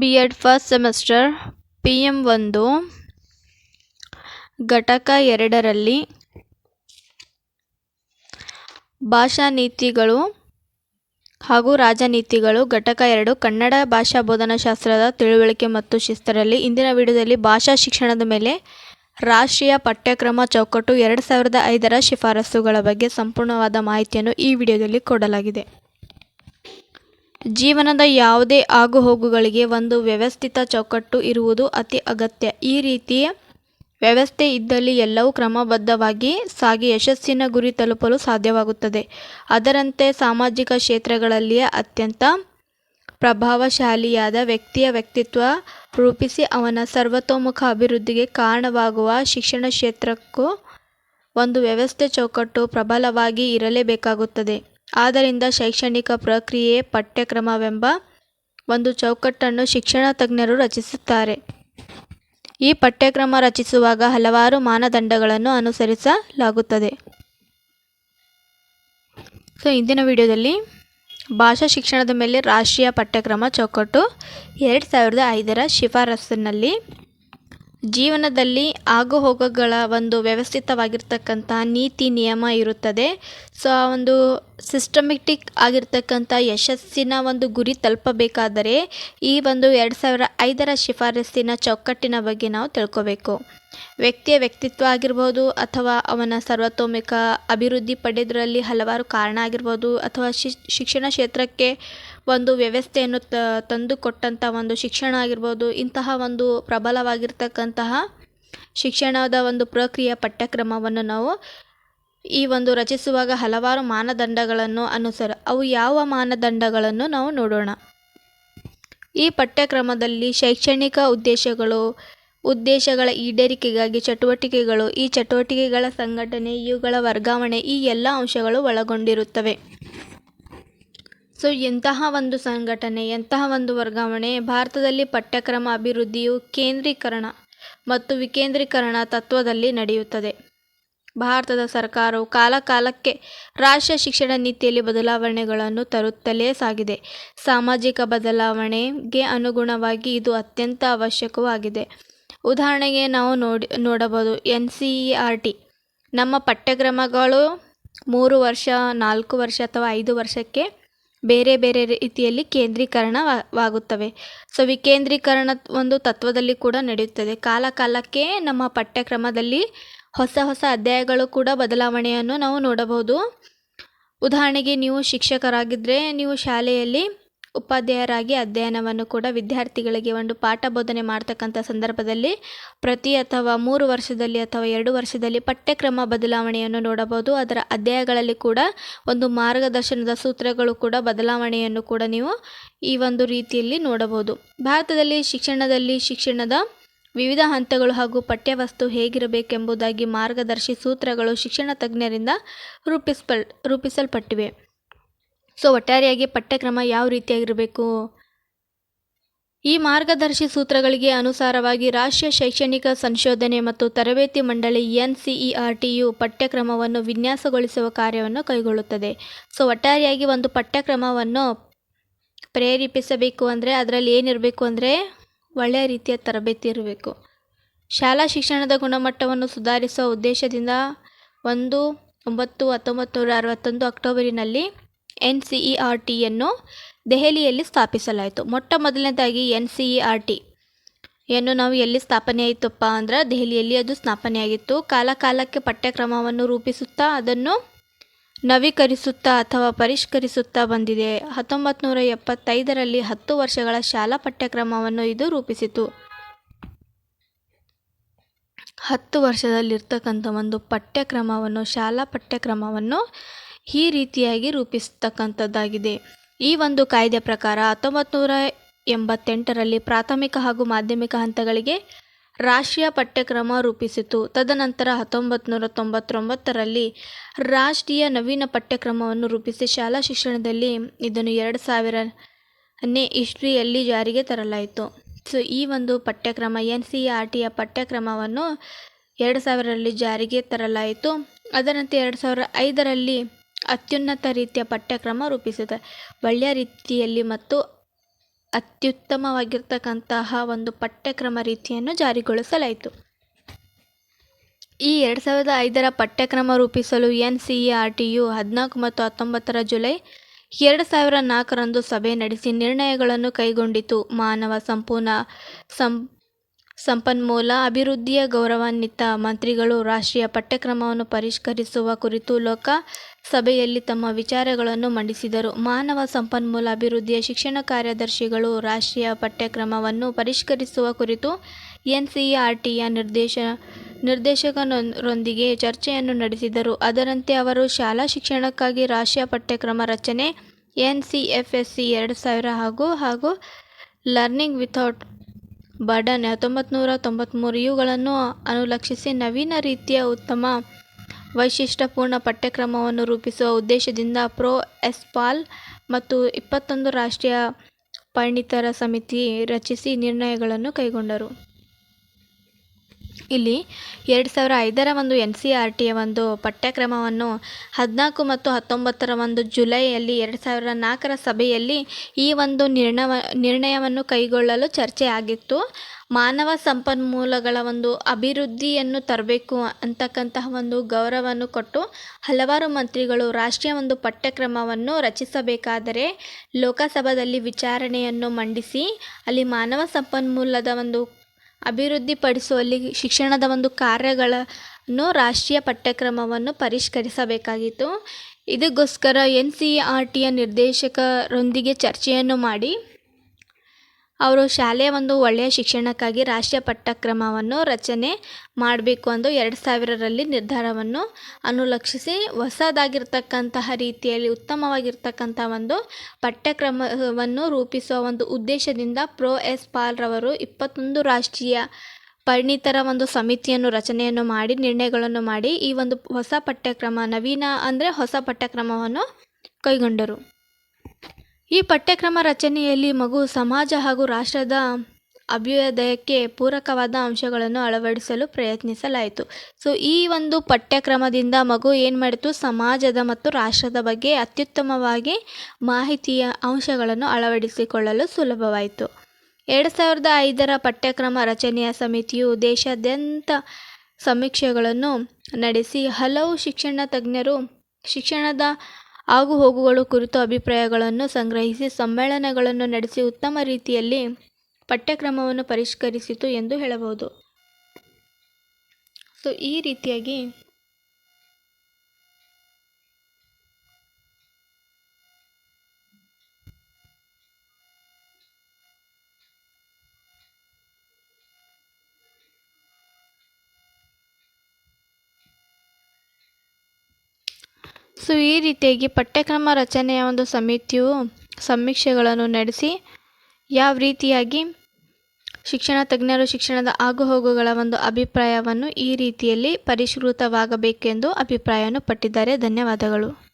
B Ed first semester P M ಒಂದು, ಘಟಕ ಎರಡರಲ್ಲಿ ಭಾಷಾ ನೀತಿಗಳು ಹಾಗೂ ರಾಜನೀತಿಗಳು, ಘಟಕ ಎರಡು, ಕನ್ನಡ ಭಾಷಾ ಬೋಧನಾಶಾಸ್ತ್ರದ ತಿಳುವಳಿಕೆ ಮತ್ತು ಶಿಸ್ತರಲ್ಲಿ ಇಂದಿನ ವಿಡಿಯೋದಲ್ಲಿ ಭಾಷಾ ಶಿಕ್ಷಣದ ಮೇಲೆ ರಾಷ್ಟ್ರೀಯ ಪಠ್ಯಕ್ರಮ ಚೌಕಟ್ಟು ಎರಡು ಸಾವಿರದ ಐದರ ಶಿಫಾರಸುಗಳ ಬಗ್ಗೆ ಸಂಪೂರ್ಣವಾದ ಮಾಹಿತಿಯನ್ನು ಈ ವಿಡಿಯೋದಲ್ಲಿ ಕೊಡಲಾಗಿದೆ. ಜೀವನದ ಯಾವುದೇ ಆಗುಹೋಗುಗಳಿಗೆ ಒಂದು ವ್ಯವಸ್ಥಿತ ಚೌಕಟ್ಟು ಇರುವುದು ಅತಿ ಅಗತ್ಯ. ಈ ರೀತಿಯ ವ್ಯವಸ್ಥೆ ಇದ್ದಲ್ಲಿ ಎಲ್ಲವೂ ಕ್ರಮಬದ್ಧವಾಗಿ ಸಾಗಿ ಯಶಸ್ಸಿನ ಗುರಿ ತಲುಪಲು ಸಾಧ್ಯವಾಗುತ್ತದೆ. ಅದರಂತೆ ಸಾಮಾಜಿಕ ಕ್ಷೇತ್ರಗಳಲ್ಲಿಯೇ ಅತ್ಯಂತ ಪ್ರಭಾವಶಾಲಿಯಾದ ವ್ಯಕ್ತಿಯ ವ್ಯಕ್ತಿತ್ವ ರೂಪಿಸಿ ಅವನ ಸರ್ವತೋಮುಖ ಅಭಿವೃದ್ಧಿಗೆ ಕಾರಣವಾಗುವ ಶಿಕ್ಷಣ ಕ್ಷೇತ್ರಕ್ಕೂ ಒಂದು ವ್ಯವಸ್ಥೆ ಚೌಕಟ್ಟು ಪ್ರಬಲವಾಗಿ ಇರಲೇಬೇಕಾಗುತ್ತದೆ. ಆದ್ದರಿಂದ ಶೈಕ್ಷಣಿಕ ಪ್ರಕ್ರಿಯೆ ಪಠ್ಯಕ್ರಮವೆಂಬ ಒಂದು ಚೌಕಟ್ಟನ್ನು ಶಿಕ್ಷಣ ತಜ್ಞರು ರಚಿಸುತ್ತಾರೆ. ಈ ಪಠ್ಯಕ್ರಮ ರಚಿಸುವಾಗ ಹಲವಾರು ಮಾನದಂಡಗಳನ್ನು ಅನುಸರಿಸಲಾಗುತ್ತದೆ. ಸೊ ಇಂದಿನ ವಿಡಿಯೋದಲ್ಲಿ ಭಾಷಾ ಶಿಕ್ಷಣದ ಮೇಲೆ ರಾಷ್ಟ್ರೀಯ ಪಠ್ಯಕ್ರಮ ಚೌಕಟ್ಟು ಎರಡು ಸಾವಿರದ ಐದರ ಶಿಫಾರಸ್ಸಿನಲ್ಲಿ ಜೀವನದಲ್ಲಿ ಆಗುಹೋಗುಗಳ ಒಂದು ವ್ಯವಸ್ಥಿತವಾಗಿರ್ತಕ್ಕಂಥ ನೀತಿ, ನಿಯಮ ಇರುತ್ತದೆ. ಸೊ ಆ ಒಂದು ಸಿಸ್ಟಮೆಟಿಕ್ ಆಗಿರ್ತಕ್ಕಂಥ ಯಶಸ್ಸಿನ ಒಂದು ಗುರಿ ತಲುಪಬೇಕಾದರೆ ಈ ಒಂದು ಎರಡು ಸಾವಿರ ಐದರ ಶಿಫಾರಸ್ಸಿನ ಚೌಕಟ್ಟಿನ ಬಗ್ಗೆ ನಾವು ತಿಳ್ಕೋಬೇಕು. ವ್ಯಕ್ತಿಯ ವ್ಯಕ್ತಿತ್ವ ಆಗಿರ್ಬೋದು ಅಥವಾ ಅವನ ಸರ್ವತೋಮುಖ ಅಭಿವೃದ್ಧಿ ಪಡೆದರಲ್ಲಿ ಹಲವಾರು ಕಾರಣ ಆಗಿರ್ಬೋದು ಅಥವಾ ಶಿಕ್ಷಣ ಕ್ಷೇತ್ರಕ್ಕೆ ಒಂದು ವ್ಯವಸ್ಥೆಯನ್ನು ತ, ತಂದು ಕೊಟ್ಟಂಥ ಒಂದು ಶಿಕ್ಷಣ ಆಗಿರ್ಬೋದು, ಇಂತಹ ಒಂದು ಪ್ರಬಲವಾಗಿರ್ತಕ್ಕಂತಹ ಶಿಕ್ಷಣದ ಒಂದು ಪ್ರಕ್ರಿಯೆ ಪಠ್ಯಕ್ರಮವನ್ನು ನಾವು ಈ ಒಂದು ರಚಿಸುವಾಗ ಹಲವಾರು ಮಾನದಂಡಗಳನ್ನು ಅನುಸರ, ಅವು ಯಾವ ಮಾನದಂಡಗಳನ್ನು ನಾವು ನೋಡೋಣ. ಈ ಪಠ್ಯಕ್ರಮದಲ್ಲಿ ಶೈಕ್ಷಣಿಕ ಉದ್ದೇಶಗಳು, ಉದ್ದೇಶಗಳ ಈಡೇರಿಕೆಗಾಗಿ ಚಟುವಟಿಕೆಗಳು, ಈ ಚಟುವಟಿಕೆಗಳ ಸಂಘಟನೆ, ಇವುಗಳ ವರ್ಗಾವಣೆ, ಈ ಎಲ್ಲ ಅಂಶಗಳು ಒಳಗೊಂಡಿರುತ್ತವೆ. ಸೊ ಎಂತಹ ಒಂದು ಸಂಘಟನೆ, ಎಂತಹ ಒಂದು ವರ್ಗಾವಣೆ, ಭಾರತದಲ್ಲಿ ಪಠ್ಯಕ್ರಮ ಅಭಿವೃದ್ಧಿಯು ಕೇಂದ್ರೀಕರಣ ಮತ್ತು ವಿಕೇಂದ್ರೀಕರಣ ತತ್ವದಲ್ಲಿ ನಡೆಯುತ್ತದೆ. ಭಾರತದ ಸರ್ಕಾರವು ಕಾಲಕಾಲಕ್ಕೆ ರಾಷ್ಟ್ರೀಯ ಶಿಕ್ಷಣ ನೀತಿಯಲ್ಲಿ ಬದಲಾವಣೆಗಳನ್ನು ತರುತ್ತಲೇ ಸಾಗಿದೆ. ಸಾಮಾಜಿಕ ಬದಲಾವಣೆಗೆ ಅನುಗುಣವಾಗಿ ಇದು ಅತ್ಯಂತ ಅವಶ್ಯಕವಾಗಿದೆ. ಉದಾಹರಣೆಗೆ ನಾವು ನೋಡಿ, ನೋಡಬಹುದು ಎನ್ ಸಿ ಆರ್ ಟಿ. ನಮ್ಮ ಪಠ್ಯಕ್ರಮಗಳು ಮೂರು ವರ್ಷ, ನಾಲ್ಕು ವರ್ಷ ಅಥವಾ ಐದು ವರ್ಷಕ್ಕೆ ಬೇರೆ ಬೇರೆ ರೀತಿಯಲ್ಲಿ ಕೇಂದ್ರೀಕರಣವಾಗುತ್ತವೆ. ಸೊ ವಿಕೇಂದ್ರೀಕರಣ ಒಂದು ತತ್ವದಲ್ಲಿ ಕೂಡ ನಡೆಯುತ್ತದೆ. ಕಾಲ ಕಾಲಕ್ಕೆ ನಮ್ಮ ಪಠ್ಯಕ್ರಮದಲ್ಲಿ ಹೊಸ ಹೊಸ ಅಧ್ಯಾಯಗಳು ಕೂಡ ಬದಲಾವಣೆಯನ್ನು ನಾವು ನೋಡಬಹುದು. ಉದಾಹರಣೆಗೆ, ನೀವು ಶಿಕ್ಷಕರಾಗಿದ್ದರೆ ನೀವು ಶಾಲೆಯಲ್ಲಿ ಉಪಾಧ್ಯಾಯರಾಗಿ ಅಧ್ಯಯನವನ್ನು ಕೂಡ ವಿದ್ಯಾರ್ಥಿಗಳಿಗೆ ಒಂದು ಪಾಠ ಬೋಧನೆ ಮಾಡ್ತಕ್ಕಂಥ ಸಂದರ್ಭದಲ್ಲಿ ಪ್ರತಿ ಅಥವಾ ಮೂರು ವರ್ಷದಲ್ಲಿ ಅಥವಾ ಎರಡು ವರ್ಷದಲ್ಲಿ ಪಠ್ಯಕ್ರಮ ಬದಲಾವಣೆಯನ್ನು ನೋಡಬಹುದು. ಅದರ ಅಧ್ಯಾಯಗಳಲ್ಲಿ ಕೂಡ ಒಂದು ಮಾರ್ಗದರ್ಶನದ ಸೂತ್ರಗಳು ಕೂಡ ಬದಲಾವಣೆಯನ್ನು ಕೂಡ ನೀವು ಈ ಒಂದು ರೀತಿಯಲ್ಲಿ ನೋಡಬಹುದು. ಭಾರತದಲ್ಲಿ ಶಿಕ್ಷಣದಲ್ಲಿ ಶಿಕ್ಷಣದ ವಿವಿಧ ಹಂತಗಳು ಹಾಗೂ ಪಠ್ಯವಸ್ತು ಹೇಗಿರಬೇಕೆಂಬುದಾಗಿ ಮಾರ್ಗದರ್ಶಿ ಸೂತ್ರಗಳು ಶಿಕ್ಷಣ ತಜ್ಞರಿಂದ ರೂಪಿಸ್ಪಲ್ ರೂಪಿಸಲ್ಪಟ್ಟಿವೆ. ಸೊ ಒಟ್ಟಾರೆಯಾಗಿ ಪಠ್ಯಕ್ರಮ ಯಾವ ರೀತಿಯಾಗಿರಬೇಕು? ಈ ಮಾರ್ಗದರ್ಶಿ ಸೂತ್ರಗಳಿಗೆ ಅನುಸಾರವಾಗಿ ರಾಷ್ಟ್ರೀಯ ಶೈಕ್ಷಣಿಕ ಸಂಶೋಧನೆ ಮತ್ತು ತರಬೇತಿ ಮಂಡಳಿ ಎನ್ ಸಿ ಟಿಯು ಪಠ್ಯಕ್ರಮವನ್ನು ವಿನ್ಯಾಸಗೊಳಿಸುವ ಕಾರ್ಯವನ್ನು ಕೈಗೊಳ್ಳುತ್ತದೆ. ಸೊ ಒಟ್ಟಾರೆಯಾಗಿ ಒಂದು ಪಠ್ಯಕ್ರಮವನ್ನು ಪ್ರೇರೇಪಿಸಬೇಕು ಅಂದರೆ ಅದರಲ್ಲಿ ಏನಿರಬೇಕು ಅಂದರೆ ಒಳ್ಳೆಯ ರೀತಿಯ ತರಬೇತಿ ಇರಬೇಕು. ಶಾಲಾ ಶಿಕ್ಷಣದ ಗುಣಮಟ್ಟವನ್ನು ಸುಧಾರಿಸುವ ಉದ್ದೇಶದಿಂದ ಒಂದು ಒಂಬತ್ತು ಹತ್ತೊಂಬತ್ತು ನೂರ ಅರವತ್ತೊಂದು ಅಕ್ಟೋಬರಿನಲ್ಲಿ ಎನ್ ಸಿ ಇ ಆರ್ ಟಿಯನ್ನು ದೆಹಲಿಯಲ್ಲಿ ಸ್ಥಾಪಿಸಲಾಯಿತು. ಮೊಟ್ಟ ಮೊದಲನೇದಾಗಿ N C E R T ಯನ್ನು ನಾವು ಎಲ್ಲಿ ಸ್ಥಾಪನೆ ಆಯಿತಪ್ಪ ಅಂದ್ರೆ ದೆಹಲಿಯಲ್ಲಿ ಅದು ಸ್ಥಾಪನೆಯಾಗಿತ್ತು ಕಾಲ ಕಾಲಕ್ಕೆ ಪಠ್ಯಕ್ರಮವನ್ನು ರೂಪಿಸುತ್ತಾ ಅದನ್ನು ನವೀಕರಿಸುತ್ತಾ ಅಥವಾ ಪರಿಷ್ಕರಿಸುತ್ತಾ ಬಂದಿದೆ. ಹತ್ತೊಂಬತ್ತು ನೂರ ಎಪ್ಪತ್ತೈದರಲ್ಲಿ ಹತ್ತು ವರ್ಷಗಳ ಶಾಲಾ ಪಠ್ಯಕ್ರಮವನ್ನು ಇದು ರೂಪಿಸಿತು. ಹತ್ತು ವರ್ಷದಲ್ಲಿರ್ತಕ್ಕಂಥ ಒಂದು ಪಠ್ಯಕ್ರಮವನ್ನು, ಶಾಲಾ ಪಠ್ಯಕ್ರಮವನ್ನು ಈ ರೀತಿಯಾಗಿ ರೂಪಿಸ್ತಕ್ಕಂಥದ್ದಾಗಿದೆ. ಈ ಒಂದು ಕಾಯ್ದೆ ಪ್ರಕಾರ ಹತ್ತೊಂಬತ್ತು ನೂರ ಎಂಬತ್ತೆಂಟರಲ್ಲಿ ಪ್ರಾಥಮಿಕ ಹಾಗೂ ಮಾಧ್ಯಮಿಕ ಹಂತಗಳಿಗೆ ರಾಷ್ಟ್ರೀಯ ಪಠ್ಯಕ್ರಮ ರೂಪಿಸಿತು. ತದನಂತರ ಹತ್ತೊಂಬತ್ತು ನೂರ ತೊಂಬತ್ತೊಂಬತ್ತರಲ್ಲಿ ರಾಷ್ಟ್ರೀಯ ನವೀನ ಪಠ್ಯಕ್ರಮವನ್ನು ರೂಪಿಸಿ ಶಾಲಾ ಶಿಕ್ಷಣದಲ್ಲಿ ಇದನ್ನು ಎರಡು ಸಾವಿರನೇ ಇಸ್ವಿಯಲ್ಲಿ ಜಾರಿಗೆ ತರಲಾಯಿತು. ಸೊ, ಈ ಒಂದು ಪಠ್ಯಕ್ರಮ ಎನ್ ಸಿ ಆರ್ ಟಿಯ ಪಠ್ಯಕ್ರಮವನ್ನು ಎರಡು ಸಾವಿರರಲ್ಲಿ ಜಾರಿಗೆ ತರಲಾಯಿತು. ಅದರಂತೆ ಎರಡು ಸಾವಿರ ಐದರಲ್ಲಿ ಅತ್ಯುನ್ನತ ರೀತಿಯ ಪಠ್ಯಕ್ರಮ ರೂಪಿಸಿದೆ. ಒಳ್ಳೆಯ ರೀತಿಯಲ್ಲಿ ಮತ್ತು ಅತ್ಯುತ್ತಮವಾಗಿರ್ತಕ್ಕಂತಹ ಒಂದು ಪಠ್ಯಕ್ರಮ ರೀತಿಯನ್ನು ಜಾರಿಗೊಳಿಸಲಾಯಿತು. ಈ ಎರಡು ಸಾವಿರದ ಐದರ ಪಠ್ಯಕ್ರಮ ರೂಪಿಸಲು ಎನ್ ಸಿ ಇ ಆರ್ ಟಿಯು ಹದಿನಾಲ್ಕು ಮತ್ತು ಹತ್ತೊಂಬತ್ತರ ಜುಲೈ ಎರಡು ಸಾವಿರ ನಾಲ್ಕರಂದು ಸಭೆ ನಡೆಸಿ ನಿರ್ಣಯಗಳನ್ನು ಕೈಗೊಂಡಿತು. ಮಾನವ ಸಂಪೂರ್ಣ ಸಂ ಸಂಪನ್ಮೂಲ, ಅಭಿವೃದ್ಧಿಯ ಗೌರವಾನ್ವಿತ ಮಂತ್ರಿಗಳು ರಾಷ್ಟ್ರೀಯ ಪಠ್ಯಕ್ರಮವನ್ನು ಪರಿಷ್ಕರಿಸುವ ಕುರಿತು ಲೋಕಸಭೆಯಲ್ಲಿ ತಮ್ಮ ವಿಚಾರಗಳನ್ನು ಮಂಡಿಸಿದರು. ಮಾನವ ಸಂಪನ್ಮೂಲ ಅಭಿವೃದ್ಧಿಯ ಶಿಕ್ಷಣ ಕಾರ್ಯದರ್ಶಿಗಳು ರಾಷ್ಟ್ರೀಯ ಪಠ್ಯಕ್ರಮವನ್ನು ಪರಿಷ್ಕರಿಸುವ ಕುರಿತು ಎನ್ ಸಿ ಇ ಆರ್ ಟಿಯ ನಿರ್ದೇಶ ನಿರ್ದೇಶಕರೊಂದಿಗೆ ಚರ್ಚೆಯನ್ನು ನಡೆಸಿದರು. ಅದರಂತೆ ಅವರು ಶಾಲಾ ಶಿಕ್ಷಣಕ್ಕಾಗಿ ರಾಷ್ಟ್ರೀಯ ಪಠ್ಯಕ್ರಮ ರಚನೆ N C F S C ಎರಡು ಸಾವಿರ ಹಾಗೂ ಹಾಗೂ ಲರ್ನಿಂಗ್ ವಿಥೌಟ್ ಬರ್ಡನ್ ಹತ್ತೊಂಬತ್ತು ನೂರ ತೊಂಬತ್ತ್ಮೂರು ಇವುಗಳನ್ನು ಅನುಲಕ್ಷಿಸಿ ನವೀನ ರೀತಿಯ ಉತ್ತಮ ವೈಶಿಷ್ಟ್ಯಪೂರ್ಣ ಪಠ್ಯಕ್ರಮವನ್ನು ರೂಪಿಸುವ ಉದ್ದೇಶದಿಂದ ಪ್ರೊ ಎಸ್ಪಾಲ್ ಮತ್ತು ಇಪ್ಪತ್ತೊಂದು ರಾಷ್ಟ್ರೀಯ ಪರಿಣಿತರ ಸಮಿತಿ ರಚಿಸಿ ನಿರ್ಣಯಗಳನ್ನು ಕೈಗೊಂಡರು. ಇಲ್ಲಿ ಎರಡು ಸಾವಿರ ಐದರ ಒಂದು ಎನ್ ಸಿ ಆರ್ ಟಿಯ ಒಂದು ಪಠ್ಯಕ್ರಮವನ್ನು ಹದಿನಾಲ್ಕು ಮತ್ತು ಹತ್ತೊಂಬತ್ತರ ಒಂದು ಜುಲೈಯಲ್ಲಿ ಎರಡು ಸಾವಿರ ನಾಲ್ಕರ ಸಭೆಯಲ್ಲಿ ಈ ಒಂದು ನಿರ್ಣವ, ನಿರ್ಣಯವನ್ನು ಕೈಗೊಳ್ಳಲು ಚರ್ಚೆ ಆಗಿತ್ತು. ಮಾನವ ಸಂಪನ್ಮೂಲಗಳ ಒಂದು ಅಭಿವೃದ್ಧಿಯನ್ನು ತರಬೇಕು ಅಂತಕ್ಕಂತಹ ಒಂದು ಗೌರವವನ್ನು ಕೊಟ್ಟು ಹಲವಾರು ಮಂತ್ರಿಗಳು ರಾಷ್ಟ್ರೀಯ ಒಂದು ಪಠ್ಯಕ್ರಮವನ್ನು ರಚಿಸಬೇಕಾದರೆ ಲೋಕಸಭಾದಲ್ಲಿ ವಿಚಾರಣೆಯನ್ನು ಮಂಡಿಸಿ, ಅಲ್ಲಿ ಮಾನವ ಸಂಪನ್ಮೂಲದ ಒಂದು ಅಭಿವೃದ್ಧಿಪಡಿಸುವಲ್ಲಿ ಶಿಕ್ಷಣದ ಒಂದು ಕಾರ್ಯಗಳನ್ನು ರಾಷ್ಟ್ರೀಯ ಪಠ್ಯಕ್ರಮವನ್ನು ಪರಿಷ್ಕರಿಸಬೇಕಾಗಿತ್ತು. ಇದಕ್ಕೋಸ್ಕರ ಎನ್ ಸಿ ಆರ್ ಟಿಯ ನಿರ್ದೇಶಕರೊಂದಿಗೆ ಚರ್ಚೆಯನ್ನು ಮಾಡಿ ಅವರು ಶಾಲೆಯ ಒಂದು ಒಳ್ಳೆಯ ಶಿಕ್ಷಣಕ್ಕಾಗಿ ರಾಷ್ಟ್ರೀಯ ಪಠ್ಯಕ್ರಮವನ್ನು ರಚನೆ ಮಾಡಬೇಕು ಎಂದು ಎರಡು ಸಾವಿರರಲ್ಲಿ ನಿರ್ಧಾರವನ್ನು ಅನುಲಕ್ಷಿಸಿ ಹೊಸದಾಗಿರ್ತಕ್ಕಂತಹ ರೀತಿಯಲ್ಲಿ ಉತ್ತಮವಾಗಿರ್ತಕ್ಕಂಥ ಒಂದು ಪಠ್ಯಕ್ರಮವನ್ನು ರೂಪಿಸುವ ಒಂದು ಉದ್ದೇಶದಿಂದ ಪ್ರೊ ಎಸ್ ಪಾಲ್ರವರು ಇಪ್ಪತ್ತೊಂದು ರಾಷ್ಟ್ರೀಯ ಪರಿಣಿತರ ಒಂದು ಸಮಿತಿಯನ್ನು ರಚನೆಯನ್ನು ಮಾಡಿ, ನಿರ್ಣಯಗಳನ್ನು ಮಾಡಿ ಈ ಒಂದು ಹೊಸ ಪಠ್ಯಕ್ರಮ, ನವೀನ ಅಂದರೆ ಹೊಸ ಪಠ್ಯಕ್ರಮವನ್ನು ಕೈಗೊಂಡರು. ಈ ಪಠ್ಯಕ್ರಮ ರಚನೆಯಲ್ಲಿ ಮಗು ಸಮಾಜ ಹಾಗೂ ರಾಷ್ಟ್ರದ ಅಭ್ಯುದಯಕ್ಕೆ ಪೂರಕವಾದ ಅಂಶಗಳನ್ನು ಅಳವಡಿಸಲು ಪ್ರಯತ್ನಿಸಲಾಯಿತು. ಸೊ ಈ ಒಂದು ಪಠ್ಯಕ್ರಮದಿಂದ ಮಗು ಏನು ಮಾಡಿತು? ಸಮಾಜದ ಮತ್ತು ರಾಷ್ಟ್ರದ ಬಗ್ಗೆ ಅತ್ಯುತ್ತಮವಾಗಿ ಮಾಹಿತಿಯ ಅಂಶಗಳನ್ನು ಅಳವಡಿಸಿಕೊಳ್ಳಲು ಸುಲಭವಾಯಿತು. ಎರಡು ಸಾವಿರದ ಐದರ ಪಠ್ಯಕ್ರಮ ರಚನೆಯ ಸಮಿತಿಯು ದೇಶಾದ್ಯಂತ ಸಮೀಕ್ಷೆಗಳನ್ನು ನಡೆಸಿ ಹಲವು ಶಿಕ್ಷಣ ತಜ್ಞರು ಶಿಕ್ಷಣದ ಆಗುಹೋಗುಗಳು ಕುರಿತು ಅಭಿಪ್ರಾಯಗಳನ್ನು ಸಂಗ್ರಹಿಸಿ ಸಮ್ಮೇಳನಗಳನ್ನು ನಡೆಸಿ ಉತ್ತಮ ರೀತಿಯಲ್ಲಿ ಪಠ್ಯಕ್ರಮವನ್ನು ಪರಿಷ್ಕರಿಸಿತು ಎಂದು ಹೇಳಬಹುದು. ಸೊ ಈ ರೀತಿಯಾಗಿ ಸೊ ಈ ರೀತಿಯಾಗಿ ಪಠ್ಯಕ್ರಮ ರಚನೆಯ ಒಂದು ಸಮಿತಿಯು ಸಮೀಕ್ಷೆಗಳನ್ನು ನಡೆಸಿ ಯಾವ ರೀತಿಯಾಗಿ ಶಿಕ್ಷಣ ತಜ್ಞರು ಶಿಕ್ಷಣದ ಆಗುಹೋಗುಗಳ ಒಂದು ಅಭಿಪ್ರಾಯವನ್ನು ಈ ರೀತಿಯಲ್ಲಿ ಪರಿಷ್ಕೃತವಾಗಬೇಕೆಂದು ಅಭಿಪ್ರಾಯವನ್ನು ಪಟ್ಟಿದ್ದಾರೆ. ಧನ್ಯವಾದಗಳು.